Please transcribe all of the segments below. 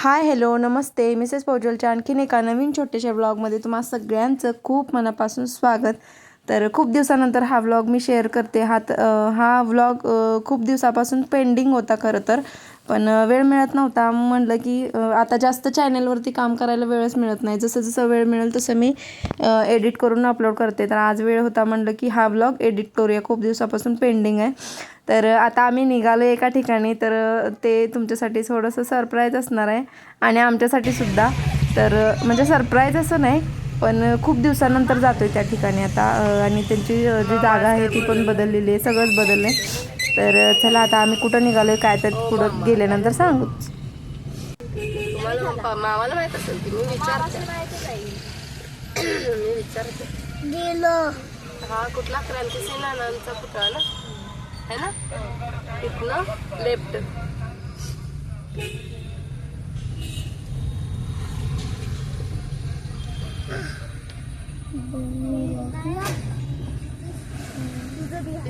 Hi hello नमस्ते. Mrs पौजलच्या आणखीन एका नवीन छोट्याशा व्लॉगमध्ये तुम्हा सगळ्यांचं खूप मनापासून स्वागत. तर खूप दिवसानंतर हा व्लॉग मी शेअर करते. हा हा व्लॉग खूप दिवसापासून पेंडिंग होता खरं तर. पण वेळ मिळत नव्हता. म्हणलं की आता जास्त चॅनलवरती काम करायला वेळच मिळत नाही. जसं जसं वेळ मिळेल तसं मी एडिट करून अपलोड करते. तर आज वेळ होता म्हणलं की हा व्लॉग एडिट करूया. खूप दिवसापासून पेंडिंग आहे. तर आता आम्ही निघालो एका ठिकाणी तर ते तुमच्यासाठी थोडंसं सरप्राईज असणार आहे. आणि आमच्यासाठी सुद्धा. तर म्हणजे सरप्राईज असं नाही पण खूप दिवसानंतर जातोय त्या ठिकाणी आता. आणि त्यांची जी जागा आहे ती पण बदललेली आहे सगळंच बदललं आहे तर चला आता आम्ही कुठं निघालोय काय तर पुढं गेल्यानंतर सांगू. तुम्हाला मा- मामाला माहीत असेल की मी विचारते. मी विचारते. गेलो. हा कुठला क्रांती सेनानांचा पुतळा ना? है ना? इथनं लेफ्ट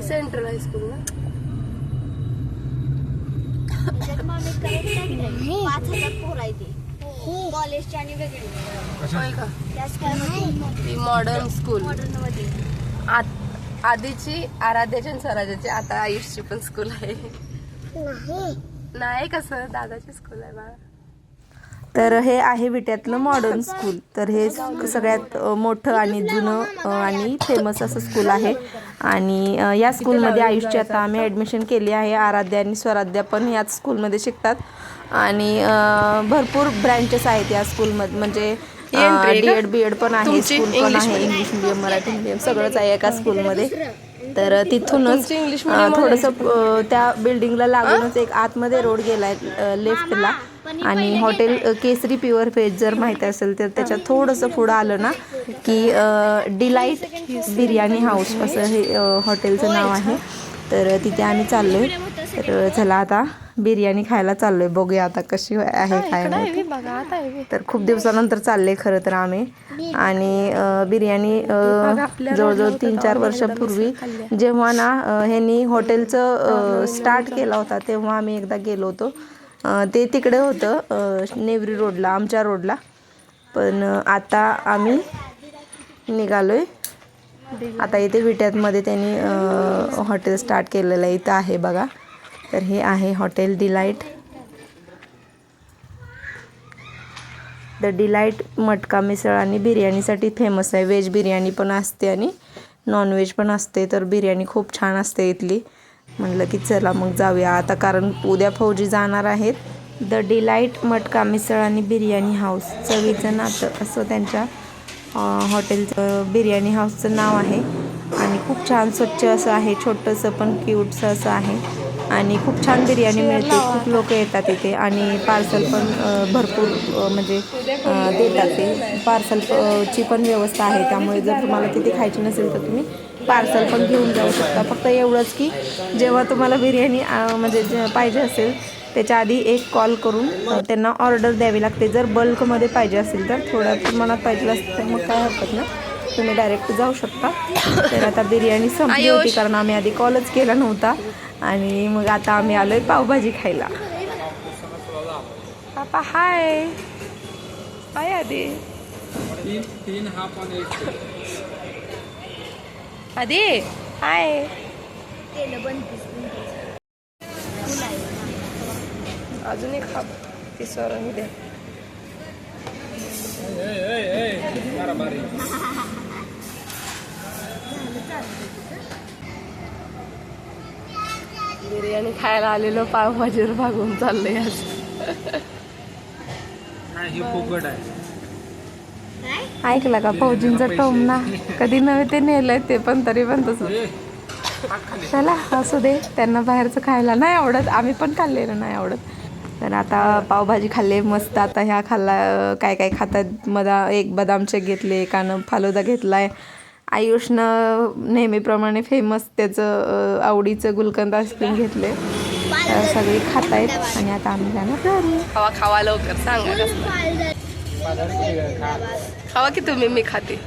सेंट्रल हायस्कूल ना? पाच हजार पोर आहे ते. कॉलेजचे आणि वेगळे. होय का? मॉडर्न स्कूल मॉडर्नमध्ये. आत- आधीची आराध्याची आणि स्वराज्याची. आता आयुषची पण स्कूल आहे. नाही. नाही कसं? दादाची स्कूल आहे बाळा तर हे आहे विट्यातलं मॉडर्न स्कूल तर हे सगळ्यात मोठं आणि जुनं आणि फेमस असं स्कूल आहे. आणि या स्कूलमध्ये आयुषची आता आम्ही ॲडमिशन केली आहे. आराध्या आणि स्वराध्या पण याच स्कूलमध्ये शिकतात. आणि भरपूर ब्रँचेस आहेत या स्कूलमध्ये म्हणजे डी? एड बी एड पण आहे स्कूल पण आहे इंग्लिश मिडियम मराठी मिडियम सगळंच आहे एका स्कूलमध्ये तर तिथूनच मध्ये? थोडंसं त्या बिल्डिंगला लागूनच एक आतमध्ये रोड गेलाय लेफ्टला आणि हॉटेल केसरी प्युअर व्हेज जर माहिती असेल तर त्याच्यात थोडंसं पुढं आलं ना की डिलाईट बिर्याणी हाऊस असं हे हॉटेलचं नाव आहे. तर तिथे आम्ही चाललोय. तर चला आता बिर्याणी खायला चाललोय. बघूया आता कशी आहे काय नाही आहे तर खूप दिवसानंतर चालले खरं तर आम्ही. आणि बिर्याणी जवळजवळ तीन चार वर्षापूर्वी जेव्हा ना ह्यांनी हॉटेलचं स्टार्ट केला होता तेव्हा आम्ही एकदा गेलो होतो. ते तिकडे होतं नेवरी रोडला आमच्या रोडला. पण आता आम्ही निघालोय. आता इथे विट्यातमध्ये त्यांनी हॉटेल स्टार्ट केलेलं आहे इथं आहे बघा. तर हे आहे हॉटेल डिलाईट द डिलाईट मटका मिसळ आणि बिर्याणीसाठी फेमस आहे. व्हेज बिर्याणी पण असते आणि नॉनव्हेज पण असते. तर बिर्याणी खूप छान असते इथली. म्हटलं की चला मग जाऊया. आता कारण उद्या फौजी जाणार आहेत. द डिलाईट मटका मिसळ आणि बिर्याणी हाऊस. चवीचं नातं असं त्यांच्या हॉटेलचं बिर्याणी हाऊसचं नाव आहे. आणि खूप छान स्वच्छ असं आहे. छोटंसं पण क्यूटचं असं आहे. आणि खूप छान बिर्याणी मिळते. खूप लोक येतात इथे आणि पार्सल पण भरपूर म्हणजे देतात ते. पार्सल ची पण व्यवस्था आहे. त्यामुळे जर तुम्हाला तिथे खायची नसेल तर तुम्ही पार्सल पण घेऊन जाऊ शकता. फक्त एवढंच की जेव्हा तुम्हाला बिर्याणी म्हणजे जे पाहिजे असेल त्याच्या आधी एक कॉल करून त्यांना ऑर्डर द्यावी लागते. जर बल्कमध्ये पाहिजे असेल तर थोड्या प्रमाणात पाहिजे असेल तर मग काय हरकत नाही. तुम्ही डायरेक्ट जाऊ शकता. तर आता बिर्याणी संपली होती कारण आम्ही आधी कॉलच केला नव्हता. आणि मग आता आम्ही आलोय पावभाजी खायला. पापा हाय हाय आधी तीन तीन हाफ आणि एक. आधी हाय अजून एक हाप ती सोरण द्या बारी बिर्याणी खायला आलेलो पावभाजीवर भागून चाललंय आज. नाही हे फुकट आहे? ऐकलं का फौजींचा टोमना कधी नव्हे ते नेलंय ते पण तरी पण तसं. चला असू दे त्यांना बाहेरचं खायला नाही आवडत आम्ही पण खाल्लेलं नाही आवडत. तर आता पावभाजी खाल्ले मस्त आता ह्या खाल्ला काय काय खातात मधा एक बदाम शेक घेतले एकानं फालुदा घेतलाय. आयुषनं नेहमीप्रमाणे फेमस त्याचं आवडीचं गुलकंद आईस्क्रीम घेतले सगळे खात आहेत आणि आता आम्ही जाणार खावा खावा लवकर सांगा खावा की तुम्ही मी खाते.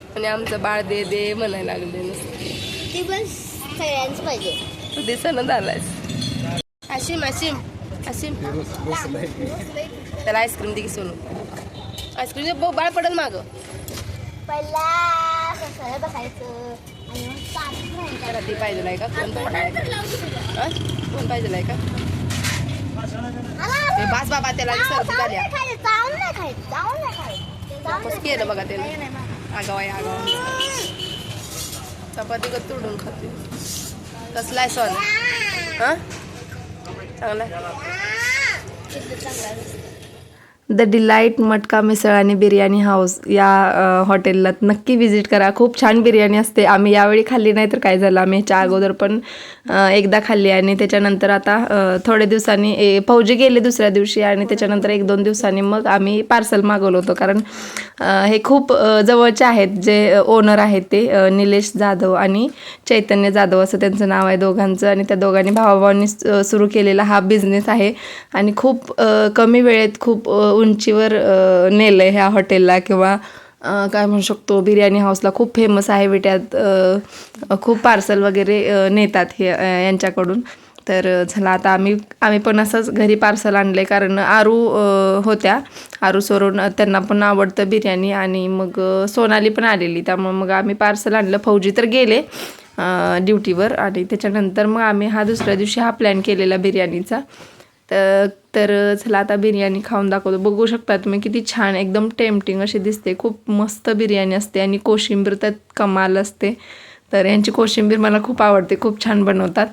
आणि आमचं बाळ दे दे म्हणायला लागले नुसतं. ती पण सगळ्यांच पाहिजे. तू दिसणं झालायस. आशिम आशिम अशी त्याला आईस्क्रीम दे सोनू. आईस्क्रीम दे ब- बाळ पडेल मागं पहिला कसं बसायचं आणि मग पाच घ्यायचं. त्याला ते पाहिजे आहे का कोण पाहिजे आहे का हा? कोण पाहिजे आहे का आला. ए, बास बाबा त्याला जाऊन सर्दी झाली नाही खायचं, जाऊन नाही खायचं, जाऊन नाही खायचं. जाऊन कसं नाही केलं बघा खायचं. त्याला नाही, नाही, नाही. आगाव आहे आगाव चपाती का तुडून खाते कसला आहे सॉन हा चांगला आहे? द डिलाईट मटका मिसळ आणि बिर्याणी हाऊस या हॉटेलला नक्की व्हिजिट करा. खूप छान बिर्याणी असते. आम्ही यावेळी खाल्ली नाही तर काय झालं? आम्ही ह्याच्या अगोदर पण एकदा खाल्ली आणि त्याच्यानंतर आता थोड्या दिवसांनी ए, फौजी गेले दुसऱ्या दिवशी आणि त्याच्यानंतर एक दोन दिवसांनी मग आम्ही पार्सल मागवलं होतं. कारण हे खूप जवळचे आहेत जे ओनर आहेत ते निलेश जाधव आणि चैतन्य जाधव असं त्यांचं नाव आहे दोघांचं आणि त्या दोघांनी भावाभावांनी सुरू केलेला हा बिझनेस आहे. आणि खूप कमी वेळेत खूप उंचीवर नेलं आहे ह्या हॉटेलला किंवा काय म्हणू शकतो बिर्याणी हाऊसला खूप फेमस आहे विट्यात खूप पार्सल वगैरे नेतात हे यांच्याकडून. तर झालं आता आम्ही आम्ही पण असंच घरी पार्सल आणले कारण आरू होत्या. आरू सोरून त्यांना पण आवडतं बिर्याणी आणि मग सोनाली पण आलेली. त्यामुळे मग आम्ही पार्सल आणलं. फौजी तर गेले ड्युटीवर आणि त्याच्यानंतर मग आम्ही हा दुसऱ्या दिवशी हा प्लॅन केलेला बिर्याणीचा. तर तर चला आता बिर्याणी खाऊन दाखवतो. बघू शकता तुम्ही किती छान एकदम टेम्पटिंग अशी दिसते. खूप मस्त बिर्याणी असते आणि कोशिंबीर त्यात कमाल असते. तर यांची कोशिंबीर मला खूप आवडते. खूप छान बनवतात.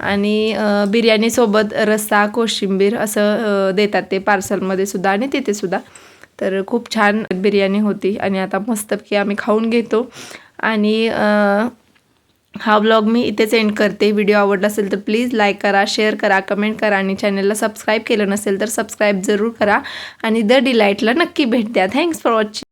आणि बिर्याणीसोबत रस्सा कोशिंबीर असं देतात ते पार्सलमध्ये सुद्धा आणि तिथे सुद्धा. तर खूप छान बिर्याणी होती आणि आता मस्तपैकी आम्ही खाऊन घेतो. आणि हा व्लॉग मी इथेच एंड करते. व्हिडिओ आवडला असेल तर प्लीज लाईक करा शेअर करा कमेंट करा आणि चॅनलला सबस्क्राईब केलं नसेल तर सबस्क्राईब जरूर करा. आणि द डिलाईटला नक्की भेट द्या. Thanks for watching